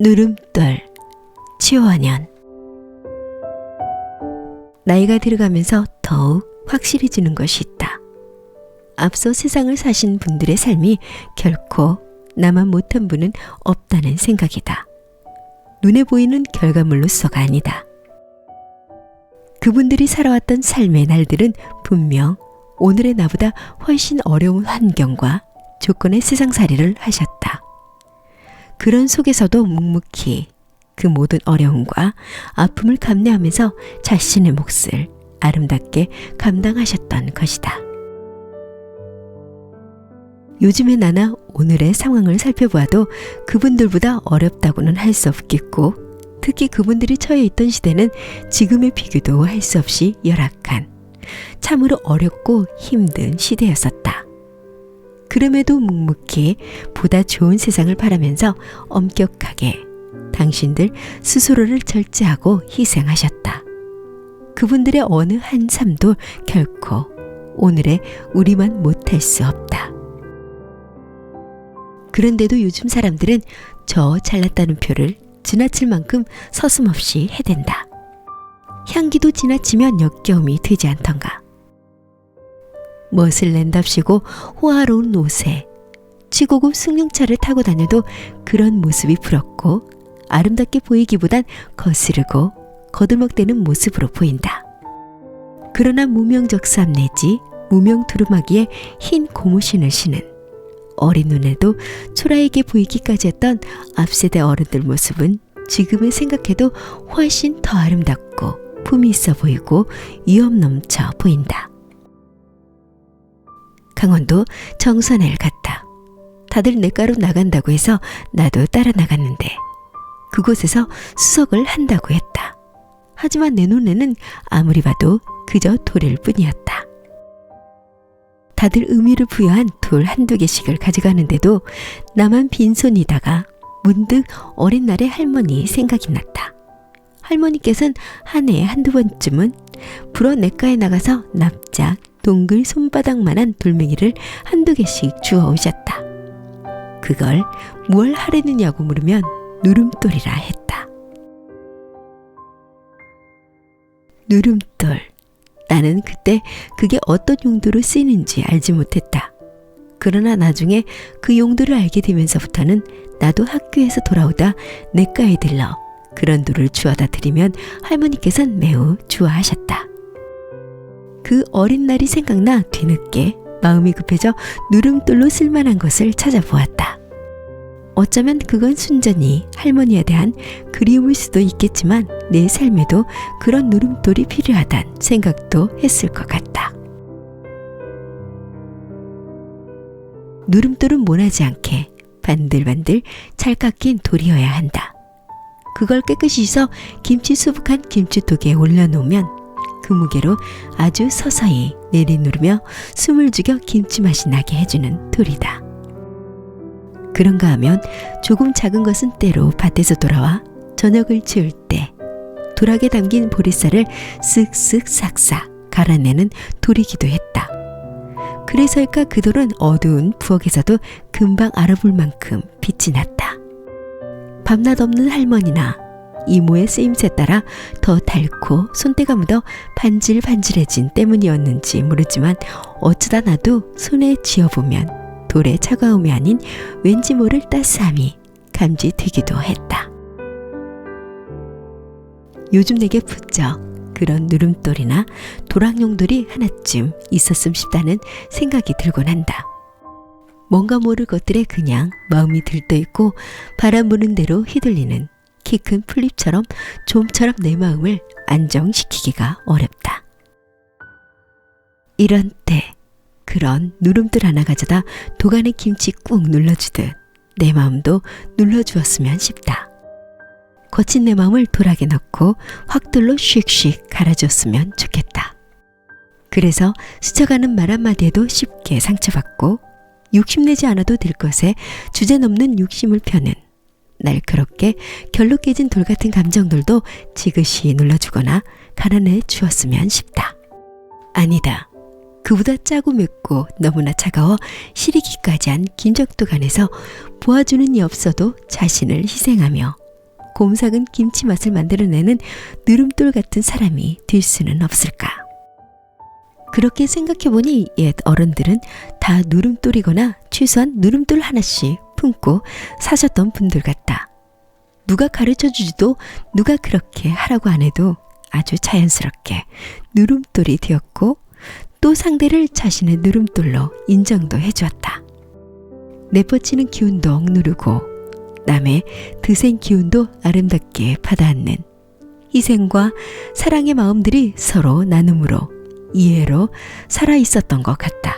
누름돌 치원년 나이가 들어가면서 더욱 확실해지는 것이 있다. 앞서 세상을 사신 분들의 삶이 결코 나만 못한 분은 없다는 생각이다. 눈에 보이는 결과물로서가 아니다. 그분들이 살아왔던 삶의 날들은 분명 오늘의 나보다 훨씬 어려운 환경과 조건의 세상살이를 하셨다. 그런 속에서도 묵묵히 그 모든 어려움과 아픔을 감내하면서 자신의 몫을 아름답게 감당하셨던 것이다. 요즘의 나나 오늘의 상황을 살펴보아도 그분들보다 어렵다고는 할 수 없겠고, 특히 그분들이 처해 있던 시대는 지금의 비교도 할 수 없이 열악한, 참으로 어렵고 힘든 시대였었다. 그럼에도 묵묵히 보다 좋은 세상을 바라면서 엄격하게 당신들 스스로를 절제하고 희생하셨다. 그분들의 어느 한 삶도 결코 오늘의 우리만 못할 수 없다. 그런데도 요즘 사람들은 저 잘났다는 표를 지나칠 만큼 서슴없이 해댄다. 향기도 지나치면 역겨움이 되지 않던가. 멋을 낸답시고 호화로운 옷에 치고급 승용차를 타고 다녀도 그런 모습이 부럽고 아름답게 보이기보단 거스르고 거들먹대는 모습으로 보인다. 그러나 무명적삼 내지 무명 두루마기에 흰 고무신을 신은 어린 눈에도 초라하게 보이기까지 했던 앞세대 어른들 모습은 지금을 생각해도 훨씬 더 아름답고 품이 있어 보이고 위험 넘쳐 보인다. 강원도 정선을 갔다. 다들 내가로 나간다고 해서 나도 따라 나갔는데 그곳에서 수석을 한다고 했다. 하지만 내 눈에는 아무리 봐도 그저 돌일 뿐이었다. 다들 의미를 부여한 돌 한두 개씩을 가져가는데도 나만 빈손이다가 문득 어린 날의 할머니 생각이 났다. 할머니께서는 한 해에 한두 번쯤은 불어 냇가에 나가서 납작 동글 손바닥만한 돌멩이를 한두 개씩 주워 오셨다. 그걸 뭘 하려느냐고 물으면 누름돌이라 했다. 누름돌. 나는 그때 그게 어떤 용도로 쓰이는지 알지 못했다. 그러나 나중에 그 용도를 알게 되면서부터는 나도 학교에서 돌아오다 냇가에 들러 그런 돌을 주워다 드리면 할머니께선 매우 좋아하셨다. 그 어린 날이 생각나 뒤늦게 마음이 급해져 누름돌로 쓸만한 것을 찾아보았다. 어쩌면 그건 순전히 할머니에 대한 그리움일 수도 있겠지만 내 삶에도 그런 누름돌이 필요하단 생각도 했을 것 같다. 누름돌은 모나지 않게 반들반들 잘 깎인 돌이어야 한다. 그걸 깨끗이 씻어 김치 수북한 김치독에 올려놓으면 그 무게로 아주 서서히 내리누르며 숨을 죽여 김치 맛이 나게 해주는 돌이다. 그런가 하면 조금 작은 것은 때로 밭에서 돌아와 저녁을 지을 때 돌하게 담긴 보리쌀을 쓱쓱 싹싹 갈아내는 돌이기도 했다. 그래서일까 그 돌은 어두운 부엌에서도 금방 알아볼 만큼 빛이 났다. 밤낮 없는 할머니나 이모의 쓰임새 따라 더 닳고 손때가 묻어 반질반질해진 때문이었는지 모르지만 어쩌다 나도 손에 쥐어보면 돌의 차가움이 아닌 왠지 모를 따스함이 감지되기도 했다. 요즘 내게 부쩍 그런 누름돌이나 도랑용돌이 하나쯤 있었음 싶다는 생각이 들곤 한다. 뭔가 모를 것들에 그냥 마음이 들떠 있고 바람 부는 대로 휘둘리는 키큰 풀잎처럼 좀처럼 내 마음을 안정시키기가 어렵다. 이런 때 그런 누름돌 하나 가져다 도간에 김치 꾹 눌러주듯 내 마음도 눌러주었으면 싶다. 거친 내 마음을 돌하게 넣고 확돌로 슉슉 갈아줬으면 좋겠다. 그래서 스쳐가는 말 한마디에도 쉽게 상처받고 욕심내지 않아도 될 것에 주제 넘는 욕심을 펴는 날카롭게 결로 깨진 돌 같은 감정들도 지그시 눌러주거나 갈아내 주었으면 싶다. 아니다. 그보다 짜고 맵고 너무나 차가워 시리기까지 한 김적도 간에서 보아주는 이 없어도 자신을 희생하며 곰삭은 김치 맛을 만들어내는 누름돌 같은 사람이 될 수는 없을까. 그렇게 생각해보니 옛 어른들은 다 누름돌이거나 최소한 누름돌 하나씩 품고 사셨던 분들 같다. 누가 가르쳐 주지도 누가 그렇게 하라고 안 해도 아주 자연스럽게 누름돌이 되었고 또 상대를 자신의 누름돌로 인정도 해주었다. 내뻗치는 기운도 억누르고 남의 드센 기운도 아름답게 받아안는 희생과 사랑의 마음들이 서로 나눔으로 이해로 살아 있었던 것 같다.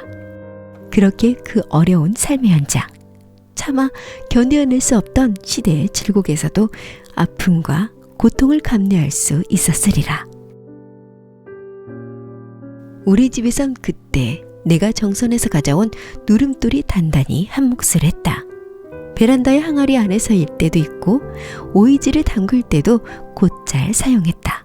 그렇게 그 어려운 삶의 현장, 차마 견뎌낼 수 없던 시대의 질곡에서도 아픔과 고통을 감내할 수 있었으리라. 우리 집에선 그때 내가 정선에서 가져온 누름돌이 단단히 한 몫을 했다. 베란다의 항아리 안에 서 일 때도 있고 오이지를 담글 때도 곧잘 사용했다.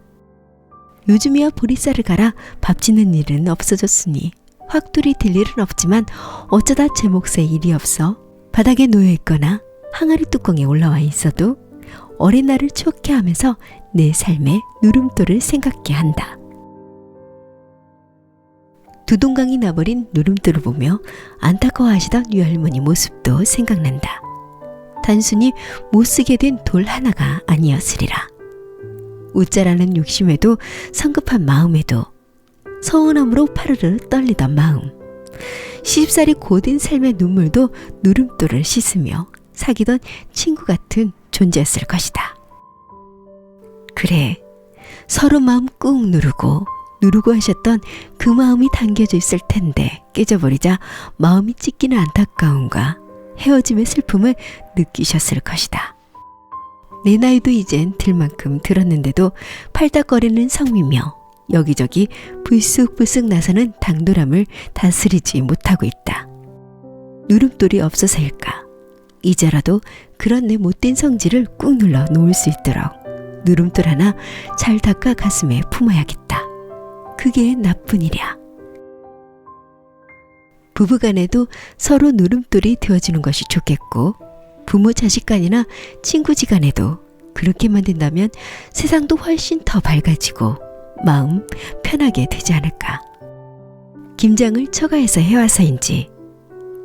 요즘이야 보리쌀을 갈아 밥 짓는 일은 없어졌으니 확돌이 될 일은 없지만 어쩌다 제 몫에 일이 없어 바닥에 놓여 있거나 항아리 뚜껑에 올라와 있어도 어린 날을 추억해 하면서 내 삶의 누름돌을 생각게 한다. 두동강이 나버린 누름돌을 보며 안타까워하시던 유할머니 모습도 생각난다. 단순히 못쓰게 된 돌 하나가 아니었으리라. 웃자라는 욕심에도 성급한 마음에도 서운함으로 파르르 떨리던 마음. 시집살이 고된 삶의 눈물도 누름돌을 씻으며 사귀던 친구 같은 존재였을 것이다. 그래, 서로 마음 꾹 누르고 누르고 하셨던 그 마음이 당겨져 있을 텐데 깨져버리자 마음이 찢기는 안타까움과 헤어짐의 슬픔을 느끼셨을 것이다. 내 나이도 이젠 들만큼 들었는데도 팔딱거리는 성미며 여기저기 불쑥불쑥 나서는 당돌함을 다스리지 못하고 있다. 누름돌이 없어서일까? 이제라도 그런 내 못된 성질을 꾹 눌러 놓을 수 있도록 누름돌 하나 잘 닦아 가슴에 품어야겠다. 그게 나쁜 일이야. 부부간에도 서로 누름돌이 되어주는 것이 좋겠고 부모 자식 간이나 친구지 간에도 그렇게만 된다면 세상도 훨씬 더 밝아지고 마음 편하게 되지 않을까. 김장을 처가에서 해와서인지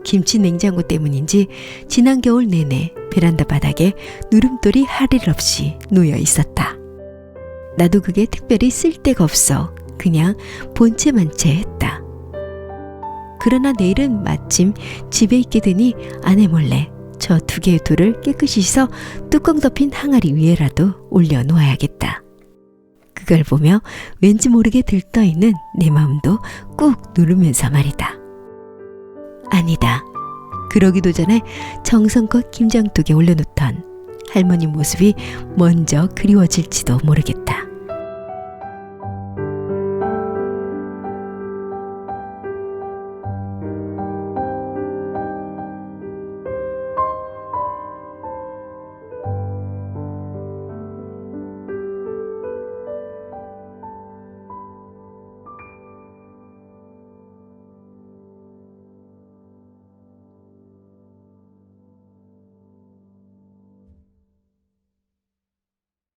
김치 냉장고 때문인지 지난 겨울 내내 베란다 바닥에 누름돌이 할일 없이 놓여 있었다. 나도 그게 특별히 쓸데가 없어 그냥 본체만 채 했다. 그러나 내일은 마침 집에 있게 되니 아내 몰래 저 두 개의 돌을 깨끗이 씻어 뚜껑 덮인 항아리 위에라도 올려 놓아야겠다. 그걸 보며 왠지 모르게 들떠있는 내 마음도 꾹 누르면서 말이다. 아니다. 그러기도 전에 정성껏 김장독에 올려놓던 할머니 모습이 먼저 그리워질지도 모르겠다.